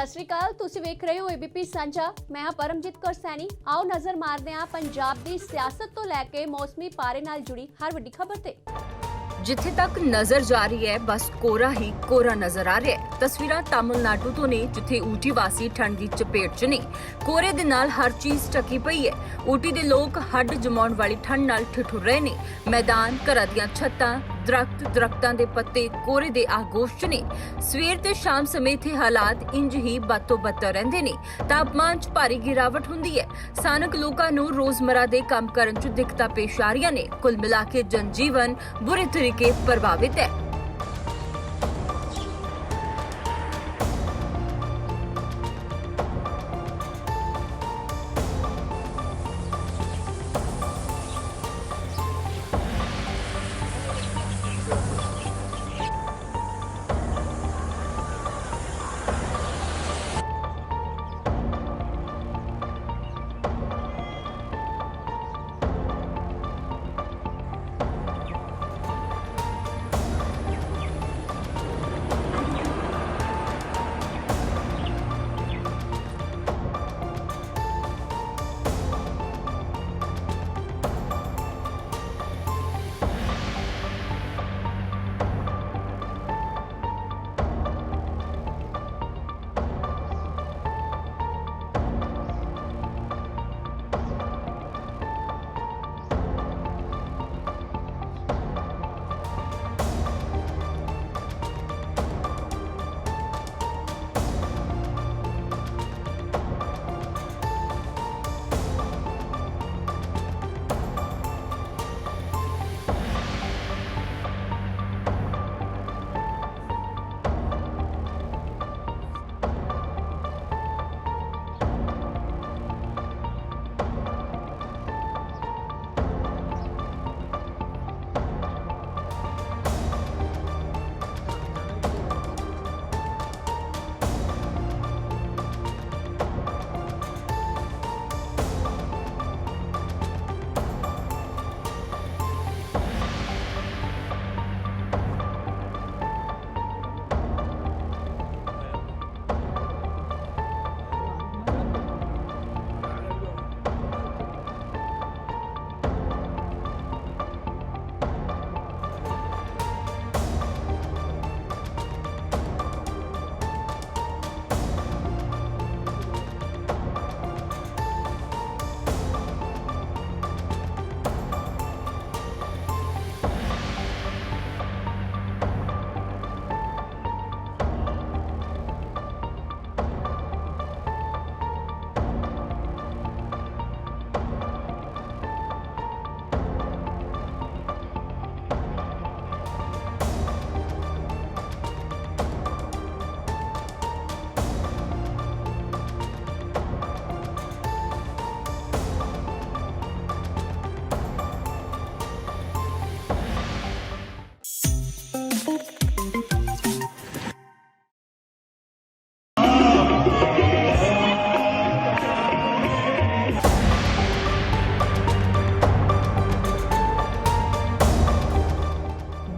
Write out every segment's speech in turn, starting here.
ਸਤਿ ਸ਼੍ਰੀ ਅਕਾਲ, ਤੁਸੀਂ ਵੇਖ ਰਹੇ ਹੋ ਏਬੀਪੀ ਸਾਂਝਾ। ਮੈਂ ਹਾਂ ਪਰਮਜੀਤ ਕੌਰ ਸੈਣੀ। ਆਓ ਨਜ਼ਰ ਮਾਰਦੇ ਹਾਂ ਪੰਜਾਬ ਦੀ ਸਿਆਸਤ ਤੋਂ ਲੈ ਕੇ ਮੌਸਮੀ ਪਾਰੇ ਨਾਲ ਜੁੜੀ ਹਰ ਵੱਡੀ ਖਬਰ ਤੇ। ਜਿੱਥੇ ਤੱਕ ਨਜ਼ਰ ਜਾ ਰਹੀ ਹੈ, ਬਸ ਕੋਰਾ ਹੀ ਕੋਰਾ ਨਜ਼ਰ ਆ ਰਿਹਾ ਹੈ। ਤਸਵੀਰਾਂ ਤਾਮਿਲਨਾਡੂ ਤੋਂ ਨੇ, ਜਿੱਥੇ ਊਟੀ ਵਾਸੀ ਠੰਡ ਦੀ ਚਪੇਟ 'ਚ ਨੇ। ਕੋਰੇ ਦੇ ਨਾਲ ਹਰ ਚੀਜ਼ ਢਕੀ ਪਈ ਹੈ। ਊਟੀ ਦੇ ਲੋਕ ਹੱਡ ਜਮਾਉਣ ਵਾਲੀ ਠੰਡ ਨਾਲ ਠਿਠੁਰ ਰਹੇ ਨੇ। ਮੈਦਾਨ, ਘਰਾਂ ਦੀਆਂ ਛੱਤਾਂ ਦਰਖਤ ਦਰਖਤਾਂ ਦੇ ਪੱਤੇ ਕੋਰੇ ਦੇ ਆਗੋਸ਼ 'ਚ ਨੇ। ਸਵੇਰ ਤੇ ਸ਼ਾਮ ਸਮੇਂ ਇੱਥੇ ਹਾਲਾਤ ਇੰਜ ਹੀ ਬਾਤੋ ਬੱਤਰ ਰਹਿੰਦੇ ਨੇ। ਤਾਪਮਾਨ 'ਚ ਭਾਰੀ ਗਿਰਾਵਟ ਹੁੰਦੀ ਹੈ। ਸਥਾਨਕ ਲੋਕਾਂ ਨੂੰ ਰੋਜ਼ਮਰਾ ਦੇ ਕੰਮ ਕਰਨ 'ਚ ਦਿੱਕਤਾਂ ਪੇਸ਼ ਆ ਰਹੀਆਂ ਨੇ। ਕੁੱਲ ਮਿਲਾ ਕੇ ਜਨਜੀਵਨ ਬੁਰੇ ਤਰੀਕੇ ਪ੍ਰਭਾਵਿਤ ਹੈ।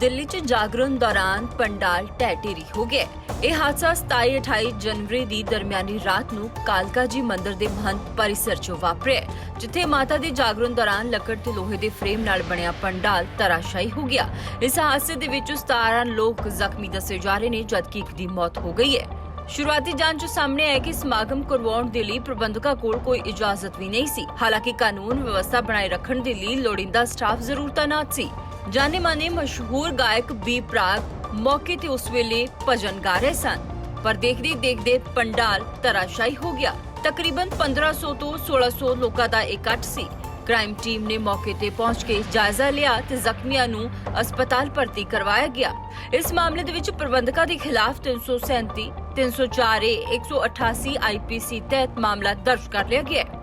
ਦਿੱਲੀ 'ਚ ਜਾਗਰਣ ਦੌਰਾਨ ਪੰਡਾਲ ਢਹਿ ਹੋ ਗਿਆ ਇਹ ਹਾਦਸਾ 27-28 ਜਨਵਰੀ ਦੀ ਦਰਮਿਆਨੀ ਰਾਤ ਨੂੰ ਕਾਲਕਾ ਜੀ ਮੰਦਿਰ ਦੇ ਮਹੰਤ ਪਰਿਸਰ 'ਚ ਵਾਪਰਿਆ ਜਿੱਥੇ ਮਾਤਾ ਦੇ ਜਾਗਰਣ ਦੌਰਾਨ ਲੱਕੜ ਤੇ ਲੋਹੇ ਦੇ ਫਰੇਮ ਨਾਲ ਬਣਿਆ ਪੰਡਾਲ ਤਰਾਸ਼ਾਈ ਹੋ ਗਿਆ। ਇਸ ਹਾਦਸੇ ਦੇ ਵਿੱਚ 17 ਲੋਕ ਜ਼ਖਮੀ ਦੱਸੇ ਜਾ ਰਹੇ ਨੇ, ਜਦਕਿ ਇੱਕ ਦੀ ਮੌਤ ਹੋ ਗਈ ਹੈ। ਸ਼ੁਰੂਆਤੀ ਜਾਂਚ ਸਾਹਮਣੇ ਆਇਆ ਕਿ ਸਮਾਗਮ ਕਰਵਾਉਣ ਦੇ ਲਈ ਪ੍ਰਬੰਧਕਾਂ ਕੋਲ ਕੋਈ ਇਜਾਜ਼ਤ ਵੀ ਨਹੀਂ ਸੀ। ਹਾਲਾਂਕਿ ਕਾਨੂੰਨ ਵਿਵਸਥਾ ਬਣਾਏ ਰੱਖਣ ਦੇ ਲਈ ਲੋੜੀਂਦਾ ਸਟਾਫ ਜ਼ਰੂਰ ਤਾਇਨਾਤ ਸੀ। ਜਾਣੇ ਮਾਨੇ ਮਸ਼ਹੂਰ ਗਾਇਕ ਬੀ ਪ੍ਰਾਗ ਮੌਕੇ ਤੇ ਉਸ ਵੇਲੇ ਭਜਨ ਗਾ ਰਹੇ ਸਨ। ਪਰ ਦੇਖਦੇ ਦੇਖਦੇ ਪੰਡਾਲ ਤਰਾਸ਼ਾਈ ਹੋ ਗਿਆ। ਤਕਰੀਬਨ 1500 ਤੋਂ 1600 ਲੋਕਾਂ ਦਾ ਇਕੱਠ ਸੀ। ਕ੍ਰਾਈਮ ਟੀਮ ਨੇ ਮੌਕੇ ਤੇ ਪਹੁੰਚ ਕੇ ਜਾਇਜ਼ਾ ਲਿਆ ਤੇ ਜ਼ਖਮੀਆਂ ਨੂੰ ਹਸਪਤਾਲ ਭਰਤੀ ਕਰਵਾਇਆ ਗਿਆ। ਇਸ ਮਾਮਲੇ ਦੇ ਵਿੱਚ ਪ੍ਰਬੰਧਕਾਂ ਦੇ ਖਿਲਾਫ 337 304 ਏ 188 ਆਈਪੀਸੀ ਤਹਿਤ ਮਾਮਲਾ ਦਰਜ ਕਰ ਲਿਆ ਗਿਆ ਹੈ।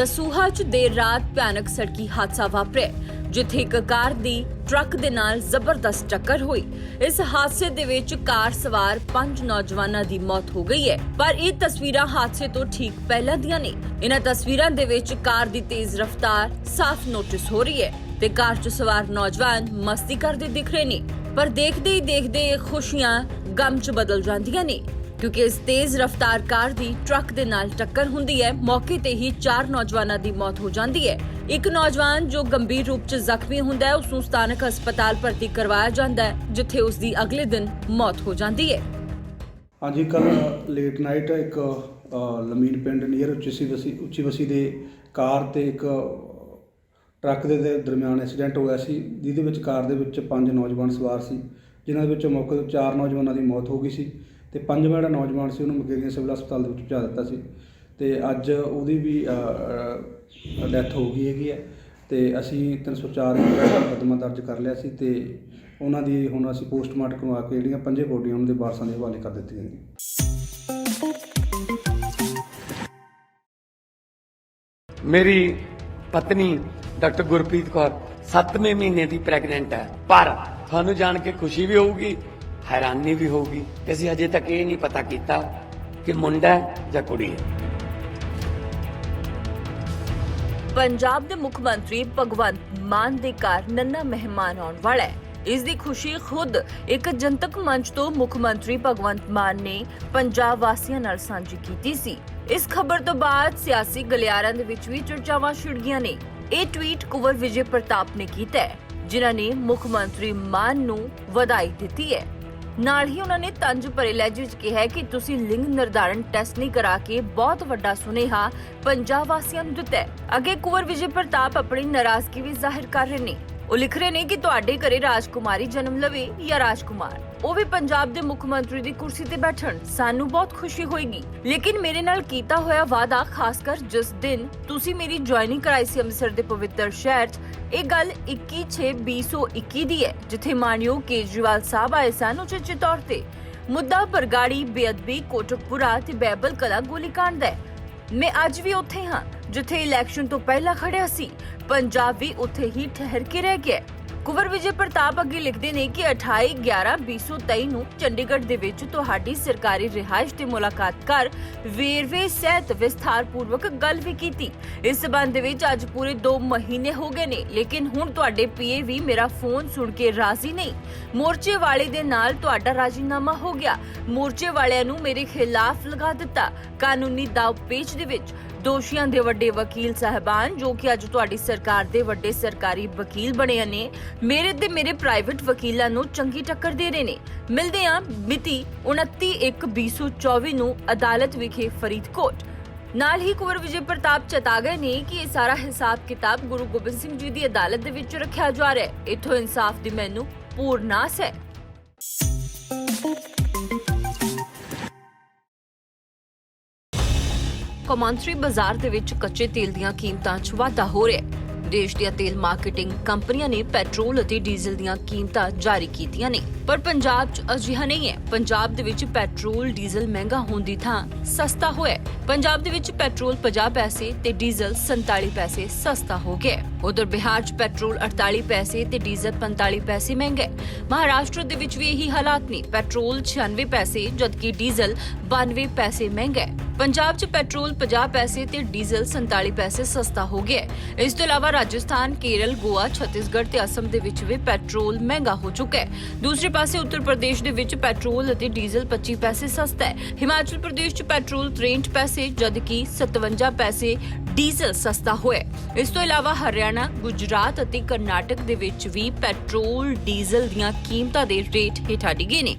ਦਸੂਹਾ 'ਚ ਦੇਰ ਰਾਤ ਭਿਆਨਕ ਸੜਕੀ ਹਾਦਸਾ ਵਾਪਰਿਆ, ਜਿੱਥੇ ਇੱਕ ਕਾਰ ਦੀ ਟਰੱਕ ਦੇ ਨਾਲ ਜ਼ਬਰਦਸਤ ਟੱਕਰ ਹੋਈ। ਇਸ ਹਾਦਸੇ ਦੇ ਵਿੱਚ ਕਾਰ ਸਵਾਰ ਪੰਜ ਨੌਜਵਾਨਾਂ ਦੀ ਮੌਤ ਹੋ ਗਈ ਹੈ, ਪਰ ਇਹ ਤਸਵੀਰਾਂ ਹਾਦਸੇ ਤੋਂ ਠੀਕ ਪਹਿਲਾਂ ਦੀਆਂ ਨੇ। ਇਹਨਾਂ ਤਸਵੀਰਾਂ ਦੇ ਵਿੱਚ ਕਾਰ ਦੀ ਤੇਜ਼ ਰਫ਼ਤਾਰ ਸਾਫ਼ ਨੋਟਿਸ ਹੋ ਰਹੀ ਹੈ ਤੇ ਕਾਰ 'ਚ ਸਵਾਰ ਨੌਜਵਾਨ ਮਸਤੀ ਕਰਦੇ ਦਿਖ ਰਹੇ ਨੇ, ਪਰ ਦੇਖਦੇ ਹੀ ਦੇਖਦੇ ਇਹ ਖੁਸ਼ੀਆਂ ਗਮ 'ਚ ਬਦਲ ਜਾਂਦੀਆਂ ਨੇ। ਕਿਉਂਕਿ ਇਸ ਤੇਜ਼ ਰਫ਼ਤਾਰ ਕਾਰ ਦੀ ਟਰੱਕ ਦੇ ਨਾਲ ਟੱਕਰ ਹੁੰਦੀ ਹੈ। ਮੌਕੇ ਤੇ ਹੀ ਚਾਰ ਨੌਜਵਾਨਾਂ ਦੀ ਮੌਤ ਹੋ ਜਾਂਦੀ ਹੈ। ਇੱਕ ਨੌਜਵਾਨ ਜੋ ਗੰਭੀਰ ਰੂਪ 'ਚ ਜ਼ਖਮੀ ਹੁੰਦਾ ਹੈ, ਉਸ ਨੂੰ ਸਥਾਨਕ ਹਸਪਤਾਲ ਭਰਤੀ ਕਰਵਾਇਆ ਜਾਂਦਾ ਹੈ, ਜਿੱਥੇ ਉਸ ਦੀ ਅਗਲੇ ਦਿਨ ਮੌਤ ਹੋ ਜਾਂਦੀ ਹੈ। ਹਾਂਜੀ ਕੱਲ ਲੇਟ ਨਾਈਟ ਇੱਕ ਲਮੀਨ ਪਿੰਡ ਨੀਅਰ ਉੱਚੀ ਬਸੀ ਉੱਚੀ ਬਸੀ ਦੇ ਕਾਰ ਤੇ ਇੱਕ ਟਰੱਕ ਦੇ ਦਰਮਿਆਨ ਐਕਸੀਡੈਂਟ ਹੋਇਆ ਸੀ, ਜਿਹਦੇ ਵਿੱਚ ਕਾਰ ਦੇ ਵਿੱਚ ਪੰਜ ਨੌਜਵਾਨ ਸਵਾਰ ਸੀ, ਜਿਨ੍ਹਾਂ ਦੇ ਵਿੱਚੋਂ ਮੌਕੇ ਤੇ ਚਾਰ ਨੌਜਵਾਨਾਂ ਦੀ ਮੌਤ ਹੋ ਗਈ ਸੀ। ਤੇ ਪੰਜਵਾਂ ਜਿਹੜਾ ਨੌਜਵਾਨ ਸੀ ਉਹਨੂੰ ਮਕੇਰੀਆਂ ਸਿਵਲ ਹਸਪਤਾਲ ਦੇ ਵਿੱਚ ਪਹੁੰਚਾ ਦਿੱਤਾ ਸੀ। ਤੇ ਅੱਜ ਉਹਦੀ ਵੀ ਡੈਥ ਹੋ ਗਈ ਹੈਗੀ ਹੈ ਤੇ ਅਸੀਂ 304 ਮੁਕੱਦਮਾ ਦਰਜ ਕਰ ਲਿਆ ਸੀ ਤੇ ਉਹਨਾਂ ਦੀ ਹੁਣ ਅਸੀਂ ਪੋਸਟਮਾਰਟਮ ਕਰਵਾ ਕੇ ਜਿਹੜੀਆਂ ਪੰਜੇ ਬੋਡੀਆਂ ਉਹਨਾਂ ਦੇ ਵਾਰਸਾਂ ਦੇ ਹਵਾਲੇ ਕਰ ਦਿੱਤੀਆਂ ਗਈਆਂ ਮੇਰੀ ਪਤਨੀ ਡਾਕਟਰ ਗੁਰਪ੍ਰੀਤ ਕੌਰ 7ਵੇਂ ਮਹੀਨੇ ਦੀ ਪ੍ਰੈਗਨੈਂਟ ਹੈ। ਪਰ ਤੁਹਾਨੂੰ ਜਾਣ ਕੇ ਖੁਸ਼ੀ ਵੀ ਹੋਊਗੀ ਹੈਰਾਨੀ ਵੀ ਹੋਊਗੀ ਕਿ ਅਸੀਂ ਅਜੇ ਤੱਕ ਇਹ ਨਹੀਂ ਪਤਾ ਕੀਤਾ ਕਿ ਮੁੰਡਾ ਜਾਂ ਕੁੜੀ ਹੈ। ਪੰਜਾਬ ਦੇ ਮੁੱਖ ਮੰਤਰੀ ਭਗਵੰਤ ਮਾਨ ਦੇ ਘਰ ਨੰਨਾ ਮਹਿਮਾਨ ਆਉਣ ਵਾਲਾ ਹੈ। ਇਸ ਦੀ ਖੁਸ਼ੀ ਖੁਦ ਇੱਕ ਜਨਤਕ ਮੰਚ ਤੋਂ ਮੁੱਖ ਮੰਤਰੀ ਭਗਵੰਤ ਮਾਨ ਨੇ ਪੰਜਾਬ ਵਾਸੀਆਂ ਨਾਲ ਸਾਂਝੀ ਕੀਤੀ ਸੀ। ਇਸ ਖਬਰ ਤੋਂ ਬਾਅਦ ਸਿਆਸੀ ਗਲਿਆਰਾਂ ਦੇ ਵਿੱਚ ਵੀ ਚਰਚਾਵਾਂ ਛਿੜ ਗਈਆਂ ਨੇ। ਇਹ ਟਵੀਟ ਕੁਵਰ ਵਿਜੇ ਪ੍ਰਤਾਪ ਨੇ ਕੀਤਾ ਹੈ, ਜਿਨ੍ਹਾਂ ਨੇ ਮੁੱਖ ਮੰਤਰੀ ਮਾਨ ਨੂੰ ਵਧਾਈ ਦਿੱਤੀ ਹੈ। ਨਾਲ ਹੀ ਉਹਨਾਂ ਨੇ ਤੰਜ ਭਰੇ ਲਹਿਜੇ ਵਿੱਚ ਕਿਹਾ ਕਿ ਤੁਸੀਂ ਲਿੰਗ ਨਿਰਧਾਰਨ ਟੈਸਟ ਨਹੀਂ ਕਰਾ ਕੇ ਬਹੁਤ ਵੱਡਾ ਸੁਨੇਹਾ ਪੰਜਾਬ ਵਾਸੀਆਂ ਨੂੰ ਦਿੱਤਾ ਹੈ। ਅੱਗੇ ਕੁਵਰ ਵਿਜੇ ਪ੍ਰਤਾਪ ਆਪਣੀ ਨਾਰਾਜ਼ਗੀ ਵੀ ਜ਼ਾਹਿਰ ਕਰ ਰਹੇ ਨੇ। ਉਹ ਲਿਖ ਰਹੇ ਨੇ ਕਿ ਤੁਹਾਡੇ ਘਰੇ ਰਾਜਕੁਮਾਰੀ ਜਨਮ ਲਵੇ ਜਾਂ ਰਾਜਕੁਮਾਰ। ਉਹ ਵੀ ਪੰਜਾਬ ਦੇ ਮੁੱਖ ਮੰਤਰੀ ਦੀ ਕੁਰਸੀ ਤੇ ਬੈਠਣ। ਸਾਨੂੰ ਬਹੁਤ ਖੁਸ਼ੀ ਹੋਏਗੀ। ਲੇਕਿਨ ਮੇਰੇ ਨਾਲ ਕੀਤਾ ਹੋਇਆ ਵਾਅਦਾ, ਖਾਸ ਕਰ ਜਿਸ ਦਿਨ ਤੁਸੀਂ ਮੇਰੀ ਜੁਆਇਨਿੰਗ ਕਰਾਈ ਸੀ ਅੰਮ੍ਰਿਤਸਰ ਦੇ ਪਵਿੱਤਰ ਸ਼ਹਿਰ 'ਚ, ਇਹ ਗੱਲ 21/6/2021 ਦੀ ਹੈ, ਜਿੱਥੇ ਮਾਨਯੋਗ ਕੇਜਰੀਵਾਲ ਸਾਹਿਬ ਆਏ ਸਨ ਉਚੇਚੇ ਤੌਰ ਤੇ। ਮੁੱਦਾ ਬਰਗਾੜੀ ਬੇਅਦਬੀ, ਕੋਟਕਪੁਰਾ ਤੇ ਬੈਬਲ ਕਲਾ ਗੋਲੀकांड ਦਾ ਮੈਂ ਅੱਜ ਵੀ ਉੱਥੇ ਹਾਂ। ਜਿੱਥੇ ਇਲੈਕਸ਼ਨ ਤੋਂ ਪਹਿਲਾਂ ਖੜਿਆ ਸੀ, ਪੰਜਾਬ ਵੀ ਉੱਥੇ ਹੀ ਠਹਿਰ ਕੇ ਰਹਿ ਗਿਆ ਕੁਵਰ ਵਿਜੇ ਪ੍ਰਤਾਪ ਅੱਗੇ ਲਿਖਦੇ ਨੇ ਕਿ 28 11 2023 ਨੂੰ ਚੰਡੀਗੜ੍ਹ ਦੇ ਵਿੱਚ ਤੁਹਾਡੀ ਸਰਕਾਰੀ ਰਿਹਾਇਸ਼ ਤੇ ਮੁਲਾਕਾਤ ਕਰ ਵੇਰਵੇ ਸਹਿਤ ਵਿਸਥਾਰ ਗੱਲ ਵੀ ਕੀਤੀ। ਇਸ ਸਬੰਧ ਦੇ ਵਿੱਚ ਅੱਜ ਪੂਰੇ 2 ਮਹੀਨੇ ਹੋ ਗਏ ਨੇ, ਲੇਕਿਨ ਹੁਣ ਤੁਹਾਡੇ ਪੀਏ ਵੀ ਮੇਰਾ ਫੋਨ ਸੁਣ ਕੇ ਰਾਜ਼ੀ ਨਹੀਂ। ਮੋਰਚੇ ਵਾਲੇ ਦੇ ਨਾਲ ਤੁਹਾਡਾ ਰਾਜੀਨਾਮਾ ਹੋ ਗਿਆ। ਮੋਰਚੇ ਵਾਲਿਆਂ ਨੂੰ ਮੇਰੇ ਖਿਲਾਫ ਲਗਾ ਦਿੱਤਾ। ਕਾਨੂੰਨੀ ਦਾਅ ਪੇਚ ਦੇ ਵਿੱਚ ਦੋਸ਼ੀਆਂ ਦੇ ਵੱਡੇ ਵਕੀਲ ਸਾਹਿਬਾਨ, ਜੋ ਕਿ ਅੱਜ ਤੁਹਾਡੀ ਸਰਕਾਰ ਦੇ ਵੱਡੇ ਸਰਕਾਰੀ ਵਕੀਲ ਬਣੇ ਨੇ, ਮੇਰੇ ਤੇ ਮੇਰੇ ਪ੍ਰਾਈਵੇਟ ਵਕੀਲਾਂ ਨੂੰ ਚੰਗੀ ਟੱਕਰ ਦੇ ਰਹੇ ਨੇ। ਮਿਲਦੇ ਹਾਂ ਮਿਤੀ 29/1/2024 ਨੂੰ ਅਦਾਲਤ ਵਿਖੇ ਫਰੀਦਕੋਟ। ਨਾਲ ਹੀ ਕੁਵਰ ਵਿਜੇ ਪ੍ਰਤਾਪ ਚਤਾ ਗਏ ਨੇ ਕਿ ਇਹ ਸਾਰਾ ਹਿਸਾਬ ਕਿਤਾਬ ਗੁਰੂ ਗੋਬਿੰਦ ਸਿੰਘ ਜੀ ਦੀ ਅਦਾਲਤ ਦੇ ਵਿੱਚ ਰੱਖਿਆ ਜਾ ਰਿਹਾ ਹੈ। ਇਥੋਂ ਇਨਸਾਫ ਦੀ ਮੈਨੂੰ ਪੂਰਨ ਆਸ ਹੈ। ਕੌਮਾਂਤਰੀ ਬਾਜ਼ਾਰ ਦੇ ਵਿੱਚ ਕੱਚੇ ਤੇਲ ਦੀਆਂ ਕੀਮਤਾਂ 'ਚ ਵਾਧਾ ਹੋ ਰਿਹਾ ਹੈ। ਦੇਸ਼ ਦੀਆਂ ਤੇਲ ਮਾਰਕੀਟਿੰਗ ਕੰਪਨੀਆਂ ਨੇ ਪੈਟਰੋਲ ਅਤੇ ਡੀਜ਼ਲ ਦੀਆਂ ਕੀਮਤਾਂ ਜਾਰੀ ਕੀਤੀਆਂ ਨੇ। ਪਰ ਪੰਜਾਬ 'ਚ ਅਜਿਹਾ ਨਹੀਂ ਹੈ। ਪੰਜਾਬ ਦੇ ਵਿੱਚ ਪੈਟਰੋਲ, ਡੀਜ਼ਲ ਮਹਿੰਗਾ ਹੋਣ ਦੀ ਥਾਂ ਸਸਤਾ ਹੋਇਆ ਪੰਜਾਬ ਦੇ ਵਿੱਚ ਪੈਟਰੋਲ 50 ਪੈਸੇ ਤੇ ਡੀਜ਼ਲ 47 ਪੈਸੇ ਸਸਤਾ ਹੋ ਗਿਆ ਉਧਰ ਬਿਹਾਰ 'ਚ ਪੈਟਰੋਲ 48 ਪੈਸੇ ਤੇ ਡੀਜ਼ਲ 45 ਪੈਸੇ ਮਹਿੰਗਾ ਹੈ। ਮਹਾਰਾਸ਼ਟਰ ਦੇ ਵਿੱਚ ਵੀ ਇਹੀ ਹਾਲਾਤ ਨੇ। ਪੈਟਰੋਲ 96 ਪੈਸੇ ਜਦਕਿ ਡੀਜ਼ਲ 92 ਪੈਸੇ ਮਹਿੰਗਾ ਹੈ। ਪੰਜਾਬ 'ਚ ਪੈਟਰੋਲ 50 ਪੈਸੇ ਤੇ ਡੀਜ਼ਲ 47 ਪੈਸੇ ਸਸਤਾ ਹੋ ਗਿਆ ਹੈ। ਇਸ ਤੋਂ ਇਲਾਵਾ ਰਾਜਸਥਾਨ, ਕੇਰਲ, ਗੋਆ, ਛੱਤੀਸਗੜ੍ਹ ਤੇ ਅਸਮ ਦੇ ਵਿੱਚ ਵੀ ਪੈਟਰੋਲ ਮਹਿੰਗਾ ਹੋ ਚੁੱਕਾ ਹੈ। ਦੂਸਰੇ ਪਾਸੇ ਉੱਤਰ ਪ੍ਰਦੇਸ਼ ਦੇ ਵਿੱਚ ਪੈਟਰੋਲ ਅਤੇ ਡੀਜ਼ਲ 25 ਪੈਸੇ ਸਸਤਾ ਹੈ। ਹਿਮਾਚਲ ਪ੍ਰਦੇਸ਼ 'ਚ ਪੈਟਰੋਲ 63 ਪੈਸੇ, ਜਦਕਿ 57 ਪੈਸੇ ਡੀਜ਼ਲ ਸਸਤਾ ਹੋਇਆ ਇਸ ਤੋਂ ਇਲਾਵਾ ਹਰਿਆਣਾ, ਗੁਜਰਾਤ ਅਤੇ ਕਰਨਾਟਕ ਦੇ ਵਿੱਚ ਵੀ ਪੈਟਰੋਲ ਡੀਜ਼ਲ ਦੀਆਂ ਕੀਮਤਾਂ ਦੇ ਰੇਟ ਹੇਠਾਂ ਡਿੱਗੇ ਨੇ।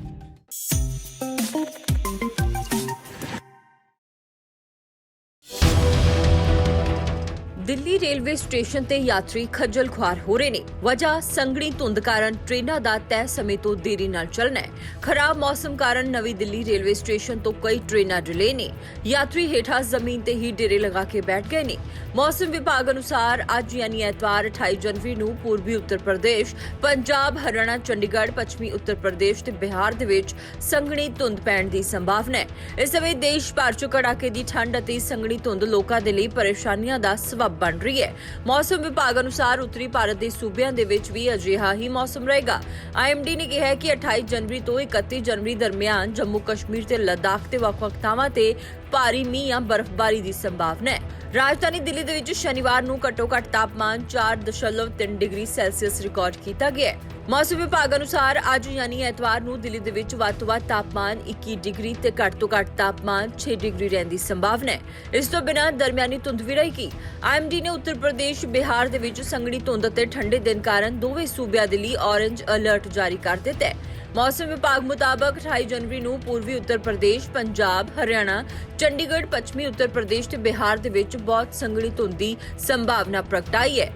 ਦਿੱਲੀ ਰੇਲਵੇ ਸਟੇਸ਼ਨ ਤੇ ਯਾਤਰੀ ਖੱਜਲ ਖੁਆਰ ਹੋ ਰਹੇ ਨੇ। ਵਜ੍ਹਾ ਸੰਘਣੀ ਧੁੰਦ ਕਾਰਨ ਟ੍ਰੇਨਾਂ ਦਾ ਤੈਅ ਸਮੇਂ ਤੋਂ ਦੇਰੀ ਨਾਲ ਚੱਲਣਾ ਹੈ। ਖਰਾਬ ਮੌਸਮ ਕਾਰਨ ਨਵੀਂ ਦਿੱਲੀ ਰੇਲਵੇ ਸਟੇਸ਼ਨ ਤੋਂ ਕਈ ਟ੍ਰੇਨਾਂ ਡਿਲੇ ਨੇ। ਯਾਤਰੀ ਹੇਠਾਂ ਜ਼ਮੀਨ ਤੇ ਹੀ ਡੇਰੇ ਲਗਾ ਕੇ ਬੈਠ ਗਏ ਨੇ। ਮੌਸਮ ਵਿਭਾਗ ਅਨੁਸਾਰ ਅੱਜ ਯਾਨੀ ਐਤਵਾਰ 28 ਜਨਵਰੀ ਨੂੰ ਪੂਰਬੀ ਉੱਤਰ ਪ੍ਰਦੇਸ਼, ਪੰਜਾਬ, ਹਰਿਆਣਾ, ਚੰਡੀਗੜ੍ਹ, ਪੱਛਮੀ ਉੱਤਰ ਪ੍ਰਦੇਸ਼ ਤੇ ਬਿਹਾਰ ਦੇ ਵਿੱਚ ਸੰਘਣੀ ਧੁੰਦ ਪੈਣ ਦੀ ਸੰਭਾਵਨਾ ਹੈ। ਇਸ ਸਮੇਂ ਦੇਸ਼ ਭਰ ਚ ਕੜਾਕੇ ਦੀ ਠੰਡ ਅਤੇ ਸੰਘਣੀ ਧੁੰਦ ਲੋਕਾਂ ਦੇ ਲਈ ਪਰੇਸ਼ਾਨੀਆਂ ਦਾ ਸਬਬ ਬਣ ਰਹੀ ਹੈ। ਮੌਸਮ ਵਿਭਾਗ ਅਨੁਸਾਰ ਉੱਤਰੀ ਭਾਰਤ ਦੇ ਸੂਬਿਆਂ ਦੇ ਵਿੱਚ ਵੀ ਅਜਿਹਾ ਹੀ ਮੌਸਮ ਰਹੇਗਾ। ਆਈਐਮਡੀ ਨੇ ਕਿਹਾ ਕਿ 28 ਜਨਵਰੀ ਤੋਂ 31 ਜਨਵਰੀ ਦਰਮਿਆਨ ਜੰਮੂ ਕਸ਼ਮੀਰ ਤੇ ਲੱਦਾਖ ਦੇ ਵੱਖ-ਵੱਖ ਥਾਵਾਂ ਤੇ ਭਾਰੀ ਮੀਂਹ ਜਾਂ ਬਰਫ਼ਬਾਰੀ ਦੀ ਸੰਭਾਵਨਾ ਹੈ। ਰਾਜਧਾਨੀ ਦਿੱਲੀ ਦੇ ਵਿੱਚ ਸ਼ਨੀਵਾਰ ਨੂੰ ਘੱਟੋ-ਘੱਟ ਤਾਪਮਾਨ 4.3 ਡਿਗਰੀ ਸੈਲਸੀਅਸ ਰਿਕਾਰਡ ਕੀਤਾ ਗਿਆ ਹੈ। ਮੌਸਮ ਵਿਭਾਗ ਅਨੁਸਾਰ ਅੱਜ ਯਾਨੀ ਐਤਵਾਰ ਨੂੰ ਦਿੱਲੀ ਦੇ ਵਿੱਚ ਵੱਧ ਤੋਂ ਵੱਧ ਤਾਪਮਾਨ 21 ਡਿਗਰੀ ਤੇ ਘੱਟ ਤੋਂ ਘੱਟ ਤਾਪਮਾਨ 6 ਡਿਗਰੀ ਰਹਿਣ ਦੀ ਸੰਭਾਵਨਾ ਹੈ। ਇਸ ਤੋਂ ਬਿਨਾਂ ਦਰਮਿਆਨੀ ਧੁੰਦ ਵੀ ਰਹੇਗੀ। ਆਈਐਮਡੀ ਨੇ ਉੱਤਰ ਪ੍ਰਦੇਸ਼, ਬਿਹਾਰ ਦੇ ਵਿੱਚ ਸੰਘਣੀ ਧੁੰਦ ਅਤੇ ਠੰਡੇ ਦਿਨ ਕਾਰਨ ਦੋਵੇਂ ਸੂਬਿਆਂ ਦੇ ਲਈ ਔਰੇਂਜ ਅਲਰਟ ਜਾਰੀ ਕਰ ਦਿੱਤਾ ਹੈ। ਮੌਸਮ ਵਿਭਾਗ ਮੁਤਾਬਕ 28 ਜਨਵਰੀ ਨੂੰ ਪੂਰਬੀ ਉੱਤਰ ਪ੍ਰਦੇਸ਼, ਪੰਜਾਬ, ਹਰਿਆਣਾ, ਚੰਡੀਗੜ੍ਹ, ਪੱਛਮੀ ਉੱਤਰ ਪ੍ਰਦੇਸ਼ ਤੇ ਬਿਹਾਰ ਦੇ ਵਿੱਚ ਬਹੁਤ ਸੰਘਣੀ ਧੁੰਦ ਦੀ ਸੰਭਾਵਨਾ ਪ੍ਰਗਟਾਈ ਹੈ।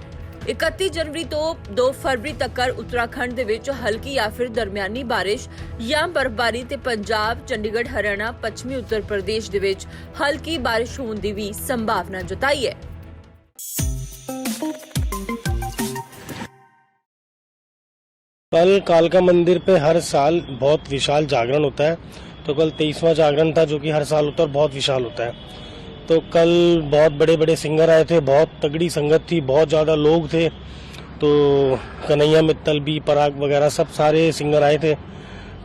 31 ਜਨਵਰੀ ਤੋਂ 2 ਫਰਵਰੀ ਤੱਕ ਉੱਤਰਾਖੰਡ ਦੇ ਵਿੱਚ ਹਲਕੀ ਜਾਂ ਫਿਰ ਦਰਮਿਆਨੀ ਬਾਰਿਸ਼ ਜਾਂ ਬਰਫ਼ਬਾਰੀ ਤੇ ਪੰਜਾਬ, ਚੰਡੀਗੜ੍ਹ, ਹਰਿਆਣਾ, ਪੱਛਮੀ ਉੱਤਰ ਪ੍ਰਦੇਸ਼ ਦੇ ਵਿੱਚ ਹਲਕੀ ਬਾਰਿਸ਼ ਹੋਣ ਦੀ ਵੀ ਸੰਭਾਵਨਾ ਜਤਾਈ ਹੈ। कल कालका मंदिर पे हर साल बहुत विशाल जागरण होता है। तो कल तेईसवां जागरण था जो कि हर साल होता है और बहुत विशाल होता है। तो कल बहुत बड़े बड़े सिंगर आए थे, बहुत तगड़ी संगत थी, बहुत ज़्यादा लोग थे। तो कन्हैया, मित्तल, बी, पराग वगैरह सब सारे सिंगर आए थे।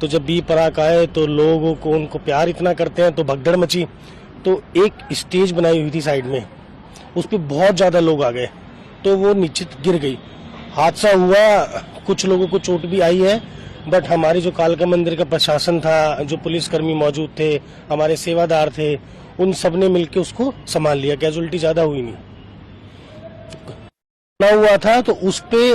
तो जब बी, पराग आए तो लोगों को, उनको प्यार इतना करते हैं तो भगदड़ मची। तो एक स्टेज बनाई हुई थी साइड में। उस पर बहुत ज़्यादा लोग आ गए। तो वो नीचे गिर गई। हादसा हुआ कुछ लोगों को चोट भी आई है बट हमारे जो कालका मंदिर का प्रशासन था जो पुलिसकर्मी मौजूद थे हमारे सेवादार थे उन सबने मिलकर उसको संभाल लिया कैजुअलिटी ज़्यादा हुई नहीं। ना हुआ था तो उस पे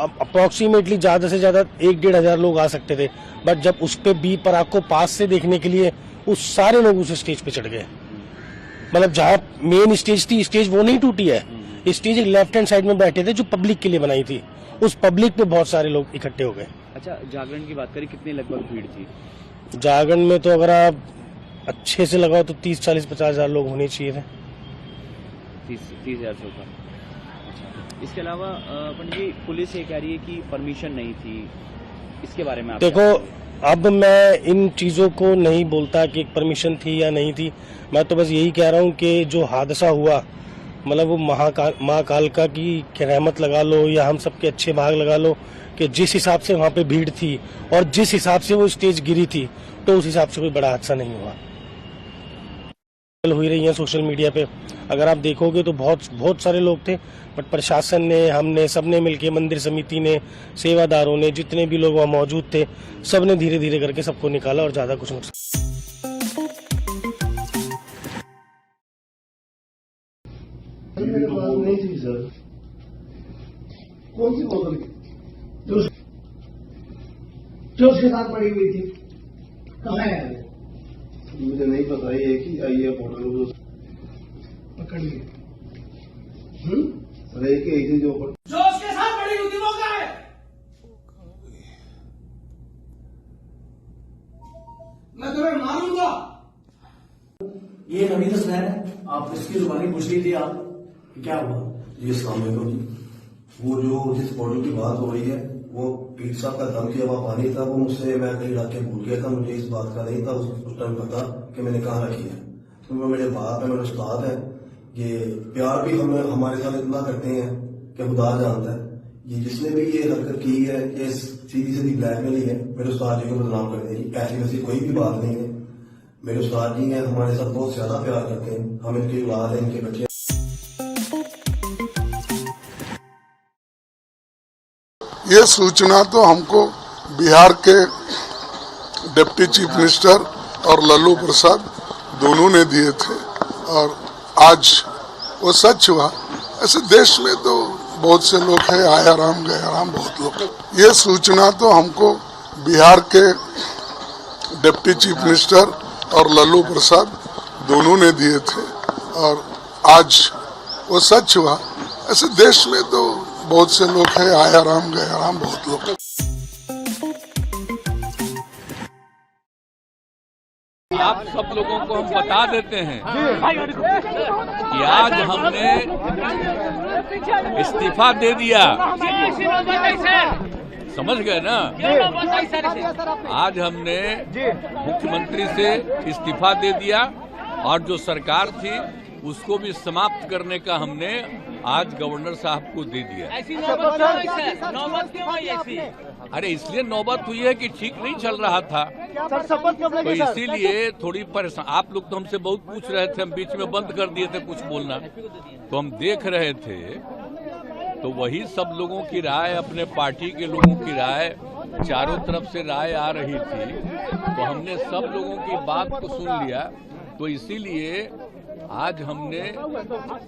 अप्रोक्सीमेटली ज़्यादा से ज़्यादा एक डेढ़ हज़ार लोग आ सकते थे बट जब उस पे बी पराग को पास से देखने के लिए उस सारे लोग उस स्टेज पे चढ़ गए। मतलब जहाँ मेन स्टेज थी स्टेज वो नहीं टूटी है। स्टेज लेफ़्ट हैंड साइड में बैठे थे जो पब्लिक के लिए बनाई थी। उस पब्लिक पे बहुत सारे लोग इकट्ठे हो गए। अच्छा जागरण की बात करें कितनी लगभग भीड़ थी? जागरण में तो अगर आप अच्छे से लगाओ तो तीस चालीस पचास हज़ार लोग होने चाहिए थे। तीस तीस हज़ार से ऊपर। अच्छा। इसके अलावा पंडित जी पुलिस ये कह रही है कि परमिशन नहीं थी। इसके बारे में आप देखो अब मैं इन चीज़ों को नहीं बोलता कि परमिशन थी या नहीं थी। मैं तो बस यही कह रहा हूँ कि जो हादसा हुआ मतलब वो महाकाल माँ की रहमत लगा लो या हम सबके अच्छे भाग लगा लो कि जिस हिसाब से वहाँ पे भीड़ थी और जिस हिसाब से वो स्टेज गिरी थी तो उस हिसाब से कोई बड़ा हादसा नहीं हुआ। हुई रही है सोशल मीडिया पे। अगर आप देखोगे तो बहुत बहुत सारे लोग थे, बट प्रशासन ने, हमने, सबने मिलके, मंदिर समिति ने, सेवादारों ने, जितने भी लोग वहाँ मौजूद थे, सबने धीरे धीरे करके सबको निकाला और ज़्यादा कुछ नुकसान नहीं थी सर कौन सी बोतल जो उसके साथ पड़ी हुई थी कहाँ है मुझे नहीं पता ये कि आई बोतल जो पकड़ ली हम्म सर एक एक थी जो जो उसके साथ पड़ी हुई थी वो कहाँ है मैं तुम्हें मारूँगा ये नवीन हसनैन है आप इसकी जुबानी पूछ लीजिए आप। कि क्या हुआ? जी वालेकुम जी वो जो जिस बोतल की बात हो रही है, वो पीर साहब का दम किया हुआ पानी था, वो मुझसे मैं कहीं रख के भूल गया था, मुझे इस बात का नहीं था, उस टाइम पता कि मैंने कहाँ रखी है। तो वो मेरे बाप है, मेरे उस्ताद है। ये प्यार भी हम, हमारे साथ इतना करते हैं कि खुदा जानता है। ये जिसने भी ये हरकत की है, ये सीधी सीधी ब्लैकमेल ही है मेरे उस्ताद जी को बदनाम कर की ऐसी वैसी कोई भी बात नहीं है। मेरे उस्ताद जी हैं, हमारे साथ बहुत ज़्यादा प्यार करते हैं। हम इनकी औलाद है, इनके बच्चे ये सूचना तो हमको बिहार के डिप्टी चीफ मिनिस्टर और लल्लू प्रसाद दोनों ने दिए थे। और आज वो सच हुआ, ऐसे देश में तो बहुत से लोग हैं आया राम गया राम बहुत लोग। ये सूचना तो हमको बिहार के डिप्टी चीफ मिनिस्टर और लल्लू प्रसाद दोनों ने दिए थे। और आज वो सच हुआ, ऐसे देश में तो बहुत से लोग हैं आए आराम गए आराम बहुत लोग आप सब लोगों को हम बता देते हैं कि आज हमने इस्तीफा दे दिया। समझ गए ना? आज हमने मुख्यमंत्री से इस्तीफा दे दिया और जो सरकार थी उसको भी समाप्त करने का हमने आज गवर्नर साहब को दे दिया। ऐसी नौबत नौबत ऐसी? अरे इसलिए नौबत हुई है कि ठीक नहीं चल रहा था। तो इसीलिए थोड़ी परेशान आप लोग तो हमसे बहुत पूछ रहे थे हम बीच में बंद कर दिए थे कुछ बोलना। तो हम देख रहे थे तो वही सब लोगों की राय अपने पार्टी के लोगों की राय चारों तरफ़ से राय आ रही थी। तो हमने सब लोगों की बात को सुन लिया। तो इसीलिए आज हमने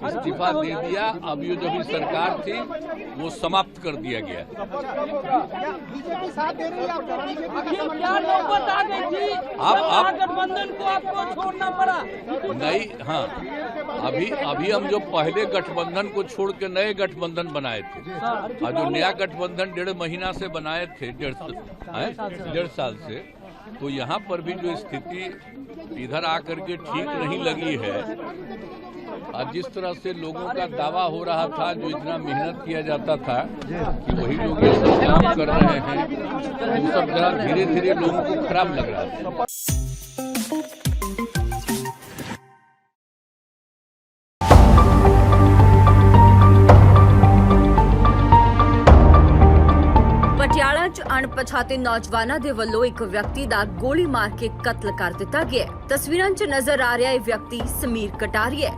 इस्तीफा दे दिया, अब ये जो भी सरकार थी, वो समाप्त कर दिया गया। आप आप गठबंधन को आपको छोड़ना पड़ा नहीं हाँ। अभी अभी हम जो पहले गठबंधन को छोड़ के नए गठबंधन बनाए थे और जो नया गठबंधन डेढ़ महीना से बनाए थे, डेढ़? डेढ़ साल से। तो यहाँ पर भी जो स्थिति इधर आकर के ठीक नहीं लगी है, और जिस तरह से लोगों का दावा हो रहा था, जो इतना मेहनत किया जाता था, कि वही लोग ये सब काम कर रहे हैं, वो सब जरा धीरे धीरे लोगों को खराब लग रहा था 'ਚ ਅਣਪਛਾਤੇ ਨੌਜਵਾਨਾਂ ਦੇ ਵੱਲੋਂ ਇੱਕ ਵਿਅਕਤੀ ਦਾ ਗੋਲੀ ਮਾਰ ਕੇ ਕਤਲ ਕਰ ਦਿੱਤਾ ਗਿਆ ਤਸਵੀਰਾਂ 'ਚ ਨਜ਼ਰ ਆ ਰਿਹਾ ਇਹ ਵਿਅਕਤੀ ਸਮੀਰ ਕਟਾਰੀਆ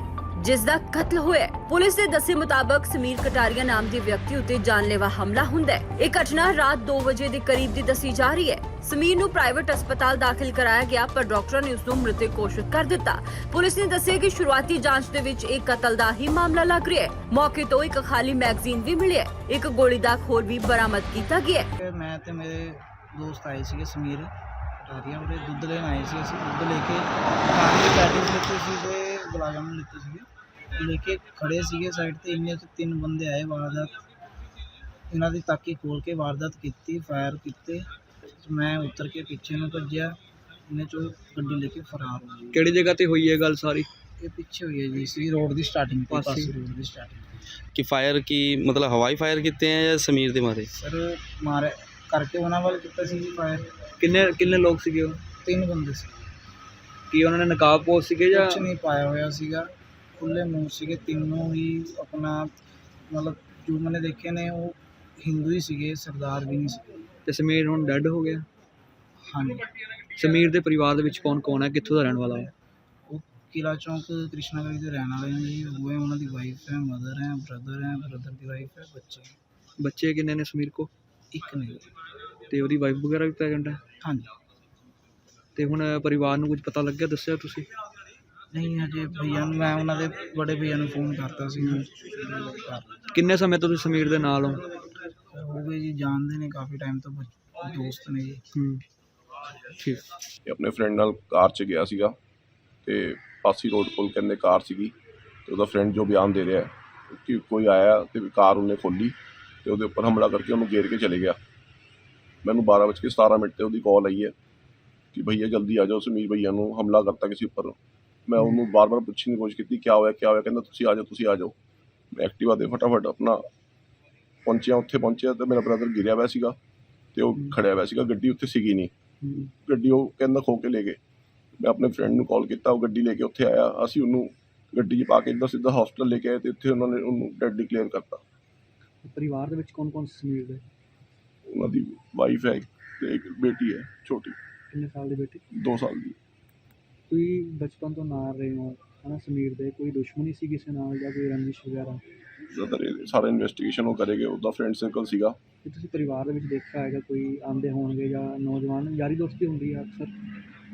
ਜਿਸ ਦਾ ਕਤਲ ਹੋਇਆ ਪੁਲਿਸ ਦੇ ਦੱਸੇ ਮੁਤਾਬਕ ਸਮੀਰ ਕਟਾਰੀਆ ਨਾਮ ਦੇ ਵਿਅਕਤੀ ਉੱਤੇ ਜਾਨਲੇਵਾ ਹਮਲਾ ਹੁੰਦਾ ਹੈ। ਇਹ ਘਟਨਾ ਰਾਤ 2 ਵਜੇ ਦੇ ਕਰੀਬ ਦੀ ਦੱਸੀ ਜਾ ਰਹੀ ਹੈ। ਸਮੀਰ ਨੂੰ ਪ੍ਰਾਈਵੇਟ ਹਸਪਤਾਲ ਦਾਖਲ ਕਰਾਇਆ ਗਿਆ, ਪਰ ਡਾਕਟਰਾਂ ਨੇ ਉਸ ਨੂੰ ਮ੍ਰਿਤਕ ਘੋਸ਼ਿਤ ਕਰ ਦਿੱਤਾ। ਪੁਲਿਸ ਨੇ ਦੱਸਿਆ ਕਿ ਸ਼ੁਰੂਆਤੀ ਜਾਂਚ ਦੇ ਵਿੱਚ ਇਹ ਕਤਲ ਦਾ ਹੀ ਮਾਮਲਾ ਲੱਗ ਰਿਹਾ ਹੈ। ਮੌਕੇ ਤੋਂ ਇੱਕ ਖਾਲੀ ਮੈਗਜ਼ੀਨ ਵੀ ਮਿਲਿਆ ਹੈ। ਇੱਕ ਗੋਲੀ ਦਾ ਖੋਲ ਵੀ ਬਰਾਮਦ ਕੀਤਾ ਗਿਆ ਹੈ। ਮੈਂ ਤੇ ਮੇਰੇ ਦੋਸਤ ਆਏ ਸੀਗੇ ਸਮੀਰ ਕਟਾਰੀਆ ਉਹਦੇ ਦੁੱਧ ਲੈਣ ਆਏ ਸੀ ਅਸੀਂ। ਦੁੱਧ ਲੈ ਕੇ ਦੁਕਾਨ ਦੇ ਪੈਟੀਜ਼ ਸੀ ਤੇ ਗੁਲਾਬ ਜਾਮੁਨ ਲਿੱਤੇ ਸੀਗੇ ਲੈ ਕੇ ਖੜੇ ਸੀਗੇ ਸਾਈਡ ਤੇ ਇੰਨੇ ਚ ਤਿੰਨ ਬੰਦੇ ਆਏ ਵਾਰਦਾਤ। ਇਹਨਾਂ ਦੀ ਤਾਕੀ ਖੋਲ ਕੇ ਵਾਰਦਾਤ ਕੀਤੀ ਫਾਇਰ ਕੀਤੇ। ਮੈਂ ਉਤਰ ਕੇ ਪਿੱਛੇ ਨੂੰ ਭੱਜਿਆ। ਇਹਨੇ ਚੋਂ ਗੱਡੀ ਲੈ ਕੇ ਫਰਾਰ ਹੋ ਗਏ ਕਿਹੜੀ ਜਗ੍ਹਾ ਤੇ ਹੋਈ ਹੈ ਗੱਲ ਸਾਰੀ? ਇਹ ਪਿੱਛੇ ਹੋਈ ਹੈ ਜੀ ਸੀ ਰੋਡ ਦੀ ਸਟਾਰਟਿੰਗ ਤੇ ਪਾਸੇ। ਪਾਸੇ ਰੋਡ ਦੀ ਸਟਾਰਟਿੰਗ ਕਿ ਫਾਇਰ ਕੀ ਮਤਲਬ ਹਵਾਈ ਫਾਇਰ ਕੀਤੇ ਆ ਜਾਂ ਸਮੀਰ ਦੇ ਮਾਰੇ? ਸਰ ਮਾਰੇ ਕਰਕੇ ਉਹਨਾਂ ਵੱਲ ਕੀਤਾ ਸੀ ਜੀ ਫਾਇਰ ਕਿੰਨੇ ਕਿੰਨੇ ਲੋਕ ਸੀਗੇ ਉਹ? ਤਿੰਨ ਬੰਦੇ ਸੀ। ਕੀ ਉਹਨਾਂ ਨੇ ਨਕਾਬ ਪੋਸ ਸੀਗੇ ਜਾਂ ਕੁਛ ਨਹੀਂ ਪਾਇਆ ਹੋਇਆ ਸੀਗਾ। ਖੁੱਲੇ ਮੂੰਹ ਸੀਗੇ ਤਿੰਨੋਂ ਹੀ ਆਪਣਾ ਮਤਲਬ ਜੋ ਮੈंने ਦੇਖੇ ਨੇ ਉਹ ਹਿੰਦੂ ਹੀ ਸੀਗੇ ਸਰਦਾਰ ਵੀ ਨਹੀਂ ਸੀ। ਤੇ ਸਮੀਰ ਹੁਣ ਡੈੱਡ ਹੋ ਗਿਆ? ਹਾਂਜੀ। ਸਮੀਰ ਦੇ ਪਰਿਵਾਰ ਦੇ ਵਿੱਚ ਕੌਣ ਕੌਣ ਹੈ? ਕਿੱਥੋਂ ਦਾ ਰਹਿਣ ਵਾਲਾ ਹੈ? ਉਹ ਕਿਲਾ ਚੌਂਕ ਕ੍ਰਿਸ਼ਨਾ ਗਲੀ ਦੇ ਰਹਿਣ ਵਾਲੇ ਨੇ ਜੀ। ਉਹ ਹੈ ਉਹਨਾਂ ਦੀ ਵਾਈਫ ਹੈ ਮਦਰ ਹੈ ਬ੍ਰਦਰ ਹੈ ਬ੍ਰਦਰ ਦੀ ਵਾਈਫ ਹੈ ਬੱਚੇ ਬੱਚੇ ਕਿੰਨੇ ਨੇ ਸਮੀਰ ਕੋ? ਇੱਕ ਨਹੀਂ ਤੇ ਉਹਦੀ ਵਾਈਫ ਵਗੈਰਾ ਵੀ ਪ੍ਰੈਗਨੈਂਟ ਹੈ? ਹਾਂਜੀ। ਤੇ ਹੁਣ ਪਰਿਵਾਰ ਨੂੰ ਕੁਝ ਪਤਾ ਲੱਗਿਆ? ਦੱਸਿਆ ਤੁਸੀਂ? ਨਹੀਂ ਹਜੇ ਭਈਆ ਨੂੰ ਮੈਂ ਉਹਨਾਂ ਦੇ ਬੜੇ ਭਈਆ ਨੂੰ ਫੋਨ ਕਰਤਾ ਸੀ। ਕਿੰਨੇ ਸਮੇਂ ਤੋਂ ਤੁਸੀਂ ਸਮੀਰ ਦੇ ਨਾਲ ਹੋ? ਹੋ ਗਏ ਜੀ ਜਾਣਦੇ ਨੇ ਕਾਫੀ ਟਾਈਮ ਤੋਂ ਦੋਸਤ ਨੇ ਜੀ। ਹੂੰ। ਠੀਕ। ਇਹ ਆਪਣੇ ਫਰੈਂਡ ਨਾਲ ਕਾਰ 'ਚ ਗਿਆ ਸੀਗਾ ਤੇ ਪਾਸੀ ਰੋਡ ਕੋਲ ਕਹਿੰਦੇ ਕਾਰ ਸੀਗੀ ਤੇ ਉਹਦਾ ਫਰੈਂਡ ਜੋ ਬਿਆਨ ਦੇ ਰਿਹਾ ਹੈ ਕਿ ਕੋਈ ਆਇਆ ਤੇ ਕਾਰ ਉਹਨੇ ਖੋਲੀ ਤੇ ਉਹਦੇ ਉੱਪਰ ਹਮਲਾ ਕਰਕੇ ਉਹਨੂੰ ਘੇਰ ਕੇ ਚਲੇ ਗਿਆ। ਮੈਨੂੰ 12:17 ਮਿੰਟ ਤੇ ਉਹਦੀ ਕਾਲ ਆਈ ਹੈ ਕਿ ਭਈਆ ਜਲਦੀ ਆ ਜਾਓ ਸਮੀਰ ਭਈਆ ਨੂੰ ਹਮਲਾ ਕਰਤਾ ਕਿਸੇ ਉੱਪਰ। ਮੈਂ ਉਹਨੂੰ ਬਾਰ-ਬਾਰ ਪੁੱਛਣ ਦੀ ਕੋਸ਼ਿਸ਼ ਕੀਤੀ ਕਿਆ ਹੋਇਆ ਕਿਆ ਹੋਇਆ? ਕਹਿੰਦਾ ਤੁਸੀਂ ਆ ਜਾਓ ਤੁਸੀਂ ਆ ਜਾਓ। ਮੈਂ ਐਕਟਿਵਾ ਤੇ ਫਟਾਫਟ ਆਪਣਾ ਪਹੁੰਚਿਆ ਉੱਥੇ ਪਹੁੰਚਿਆ ਤੇ ਮੇਰਾ ਬ੍ਰਦਰ ਗਿਰਿਆ ਹੋਇਆ ਸੀਗਾ ਤੇ ਉਹ ਖੜਿਆ ਹੋਇਆ ਸੀਗਾ ਗੱਡੀ ਉੱਥੇ ਸੀਗੀ ਨਹੀਂ। ਗੱਡੀ ਉਹ ਕਹਿੰਦਾ ਖੋ ਕੇ ਲੈ ਗਏ। ਮੈਂ ਆਪਣੇ ਫਰੈਂਡ ਨੂੰ ਕਾਲ ਕੀਤਾ ਉਹ ਗੱਡੀ ਲੈ ਕੇ ਉੱਥੇ ਆਇਆ। ਅਸੀਂ ਉਹਨੂੰ ਗੱਡੀ 'ਚ ਪਾ ਕੇ ਇੱਦਾਂ ਸਿੱਧਾ ਹਸਪੀਟਲ ਲੈ ਕੇ ਆਏ ਤੇ ਉੱਥੇ ਉਹਨਾਂ ਨੇ ਉਹਨੂੰ ਡੈਡ ਡਿਕਲੇਅਰ ਕਰਤਾ। ਪਰਿਵਾਰ ਦੇ ਵਿੱਚ ਕੌਣ ਕੌਣ ਸਮੀਰ ਦੇ? ਉਹਨਾਂ ਦੀ ਵਾਈਫ ਹੈ ਤੇ ਇੱਕ ਬੇਟੀ ਹੈ ਛੋਟੀ। ਕਿੰਨੇ ਸਾਲ ਦੀ ਬੇਟੀ? 2 ਸਾਲ ਦੀ। ਕੋਈ ਬਚਪਨ ਤੋਂ ਨਾਲ ਰਹੇ ਹੋ? ਹਨਾ ਸਮੀਰ ਦੇ ਕੋਈ ਦੁਸ਼ਮਣੀ ਸੀ ਕਿਸੇ ਨਾਲ ਜਾਂ ਕੋਈ ਰੰਜਿਸ਼ ਵਗੈਰਾ? ਜ਼ਿਆਦਾਤਰ ਇਹ ਸਾਰਾ ਇਨਵੈਸਟੀਗੇਸ਼ਨ ਉਹ ਕਰੇਗੇ ਉਹਦਾ ਫਰੈਂਡ ਸਰਕਲ ਸੀਗਾ। ਕਿ ਤੁਸੀਂ ਪਰਿਵਾਰ ਦੇ ਵਿੱਚ ਦੇਖਿਆ ਹੈਗਾ ਕੋਈ ਆਂਦੇ ਹੋਣਗੇ ਜਾਂ ਨੌਜਵਾਨ? ਯਾਰੀ ਦੋਸਤੀ ਹੁੰਦੀ ਹੈ ਅਕਸਰ?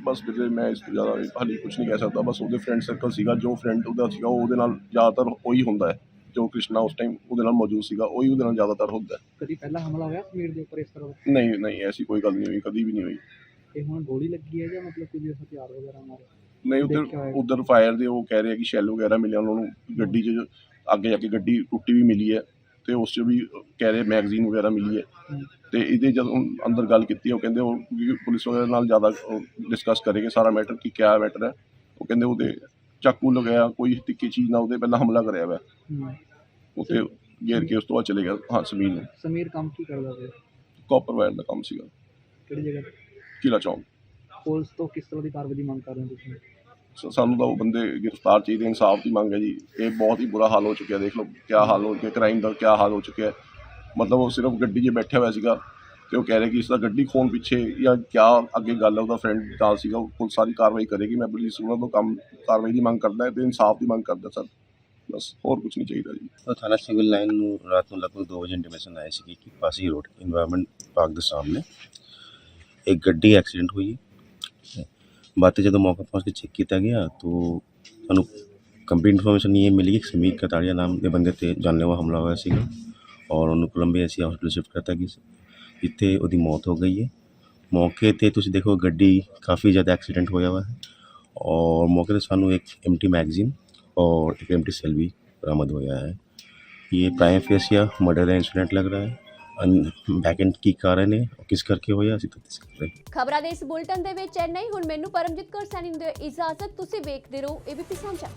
ਬਸ ਵੀਰੇ ਮੈਂ ਇਸ ਤੋਂ ਜ਼ਿਆਦਾ ਹਾਲੇ ਕੁਝ ਨਹੀਂ ਕਹਿ ਸਕਦਾ। ਬਸ ਉਹਦੇ ਫਰੈਂਡ ਸਰਕਲ ਸੀਗਾ ਜੋ ਫਰੈਂਡ ਉਹਦਾ ਸੀਗਾ ਉਹ ਉਹਦੇ ਨਾਲ ਜ਼ਿਆਦਾਤਰ ਉਹੀ ਹੁੰਦਾ ਹੈ। ਜੋ ਕ੍ਰਿਸ਼ਨਾ ਉਸ ਟਾਈਮ ਉਹਦੇ ਨਾਲ ਮੌਜੂਦ ਸੀਗਾ ਉਹੀ ਉਹਦੇ ਨਾਲ ਜ਼ਿਆਦਾਤਰ ਹੁੰਦਾ ਹੈ। ਕਦੀ ਪਹਿਲਾ ਹਮਲਾ ਹੋਇਆ ਸਮੀਰ ਦੇ ਉੱਪਰ ਇਸ ਤਰ੍ਹਾਂ ਦਾ? ਨਹੀਂ ਨਹੀਂ ਐਸੀ ਕੋਈ ਗੱਲ ਨਹੀਂ ਹੋਈ ਕਦੀ ਵੀ ਨਹੀਂ ਹੋਈ। ਤੇ ਹੁਣ ਗੋਲੀ ਲੱਗੀ ਹੈ ਜਾਂ ਮਤਲਬ ਕੋਈ ਹਥਿਆਰ ਵਗੈਰਾ ਮਾਰੇ ਨਹੀਂ ਉਧਰ। ਉਧਰ ਫਾਇਰ ਦੇ ਉਹ ਕਹਿ ਰਹੇ ਆ ਕਿ ਸ਼ੈਲ ਵਗੈਰਾ ਮਿਲਿਆ ਉਹਨਾਂ ਨੂੰ। ਗੱਡੀ 'ਚ ਅੱਗੇ ਜਾ ਕੇ ਗੱਡੀ ਟੁੱਟੀ ਵੀ ਮਿਲੀ ਹੈ ਤੇ ਉਸ 'ਚ ਵੀ ਕਹਿ ਰਹੇ ਮੈਗਜ਼ੀਨ ਵਗੈਰਾ ਮਿਲੀ ਹੈ। ਤੇ ਇਹਦੇ ਜਦੋਂ ਅੰਦਰ ਗੱਲ ਕੀਤੀ ਉਹ ਕਹਿੰਦੇ ਉਹ ਪੁਲਿਸ ਵਗੈਰਾ ਨਾਲ ਜ਼ਿਆਦਾ ਡਿਸਕਸ ਕਰੇਗੇ ਸਾਰਾ ਮੈਟਰ ਕਿ ਕਿਆ ਮੈਟਰ ਹੈ। ਉਹ ਕਹਿੰਦੇ ਉਹਦੇ ਚਾਕੂ ਲਗਾਇਆ ਕੋਈ ਤਿੱਖੀ ਚੀਜ਼ ਨਾਲ ਉਹਦੇ ਪਹਿਲਾਂ ਹਮਲਾ ਕਰਿਆ ਹੋਇਆ। ਉੱਤੇ ਗੇਰ ਕੇ ਉਸ ਤੋਂ ਬਾਅਦ ਚਲੇ ਗਿਆ ਹਾਂ ਸਮੀਰ ਨੂੰ। ਸਮੀਰ ਕੰਮ ਕੀ ਕਰਦਾ ਸੀ ਕਾਪਰ ਵਾਇਰ ਦਾ ਕੰਮ ਸੀਗਾ। ਕਿਹੜੀ ਜਗ੍ਹਾ? ਕਿਲਾ ਚੌਂਕ ਪੁਲਿਸ ਤੋਂ ਕਿਸ ਤਰ੍ਹਾਂ ਦੀ ਕਾਰਵਾਈ ਦੀ ਮੰਗ ਕਰ ਰਹੇ ਹੋ ਤੁਸੀਂ? ਸ- ਸਾਨੂੰ ਤਾਂ ਉਹ ਬੰਦੇ ਗ੍ਰਿਫਤਾਰ ਚਾਹੀਦੇ ਇਨਸਾਫ ਦੀ ਮੰਗ ਹੈ ਜੀ। ਇਹ ਬਹੁਤ ਹੀ ਬੁਰਾ ਹਾਲ ਹੋ ਚੁੱਕਿਆ ਦੇਖ ਲਓ ਕਿਆ ਹਾਲ ਹੋ ਗਿਆ ਕ੍ਰਾਈਮ ਦਾ ਕਿਆ ਹਾਲ ਹੋ ਚੁੱਕਿਆ ਮਤਲਬ ਉਹ ਸਿਰਫ ਗੱਡੀ 'ਚ ਬੈਠਿਆ ਹੋਇਆ ਸੀਗਾ ਤੇ ਉਹ ਕਹਿ ਰਹੇ ਕਿ ਇਸ ਦਾ ਗੱਡੀ ਖੋਣ ਪਿੱਛੇ ਜਾਂ ਕਿਆ ਅੱਗੇ ਗੱਲ ਹੈ ਉਹਦਾ ਫਰੈਂਡ ਨਾਲ ਸੀਗਾ ਉਹ ਪੁਲਿਸ ਸਾਰੀ ਕਾਰਵਾਈ ਕਰੇਗੀ। ਮੈਂ ਪੁਲਿਸ ਉਹਨਾਂ ਤੋਂ ਕੰਮ ਕਾਰਵਾਈ ਦੀ ਮੰਗ ਕਰਦਾ ਤੇ ਇਨਸਾਫ ਦੀ ਮੰਗ ਕਰਦਾ ਸਰ। ਬਸ ਹੋਰ ਕੁਝ ਨਹੀਂ ਚਾਹੀਦਾ ਜੀ। ਤਾਂ ਥਾਣਾ ਸਿਵਲ ਲਾਈਨ ਨੂੰ ਰਾਤ ਨੂੰ ਲਗਭਗ 2 ਵਜੇ ਇੰਟੀਮੇਸ਼ਨ ਆਈ ਸੀ ਕਿ ਪਾਸੀ ਰੋਡ ਇਨਵਾਇਰਨਮੈਂਟ ਪਾਰਕ ਦੇ ਸਾਹਮਣੇ। ਇੱਕ ਗੱਡੀ ਐਕਸੀਡੈਂਟ ਹੋਈ ਹੈ ਬਾਤੇ ਜਦੋਂ ਮੌਕਾ ਪਹੁੰਚ ਕੇ ਚੈੱਕ ਕੀਤਾ ਗਿਆ ਤਾਂ ਸਾਨੂੰ ਕੰਪਲੀਟ ਇਨਫੋਰਮੇਸ਼ਨ ਇਹ ਮਿਲੀ ਕਿ ਸਮੀਰ ਕਤਾੜੀਆ ਨਾਮ ਦੇ ਬੰਦੇ ਤੇ ਜਾਨਲੇਵਾ ਹਮਲਾ ਹੋਇਆ ਸੀਗਾ ਔਰ ਉਹਨੂੰ ਕੋਲੰਬੀਆ ਸੀ ਹਸਪੀਟਲ ਸ਼ਿਫਟ ਕਰਤਾ ਗਿਆ ਸੀ ਜਿੱਥੇ ਉਹਦੀ ਮੌਤ ਹੋ ਗਈ ਹੈ ਮੌਕੇ ਤੇ ਤੁਸੀਂ ਦੇਖੋ ਗੱਡੀ ਕਾਫੀ ਜ਼ਿਆਦਾ ਐਕਸੀਡੈਂਟ ਹੋਇਆ ਹੋਇਆ ਹੈ ਔਰ ਮੌਕੇ ਤੇ ਸਾਨੂੰ ਇੱਕ ਐਮਟੀ ਮੈਗਜ਼ੀਨ और एक एम सेल भी बरामद हुआ है ये प्राइम फेस या मर्डर का इंसिडेंट लग रहा है ਬੈਕਐਂਡ ਕੀ ਕਾਰਨ ਹੈ ਕਿਸ ਕਰਕੇ ਹੋਇਆ, ਅਸੀਂ ਤਾਂ ਦੱਸ ਸਕਦੇ ਖਬਰਾਂ ਦੇ ਇਸ ਬੁਲਟਨ ਦੇ ਵਿੱਚ ਇੰਨਾ ਹੀ, ਹੁਣ ਮੈਨੂੰ ਪਰਮਜੀਤ ਕੌਰ ਸੈਣੀ ਨੂੰ ਇਜਾਜ਼ਤ, ਤੁਸੀਂ ਵੇਖਦੇ ਰਹੋ ਏਬੀਪੀ ਸਾਂਝਾ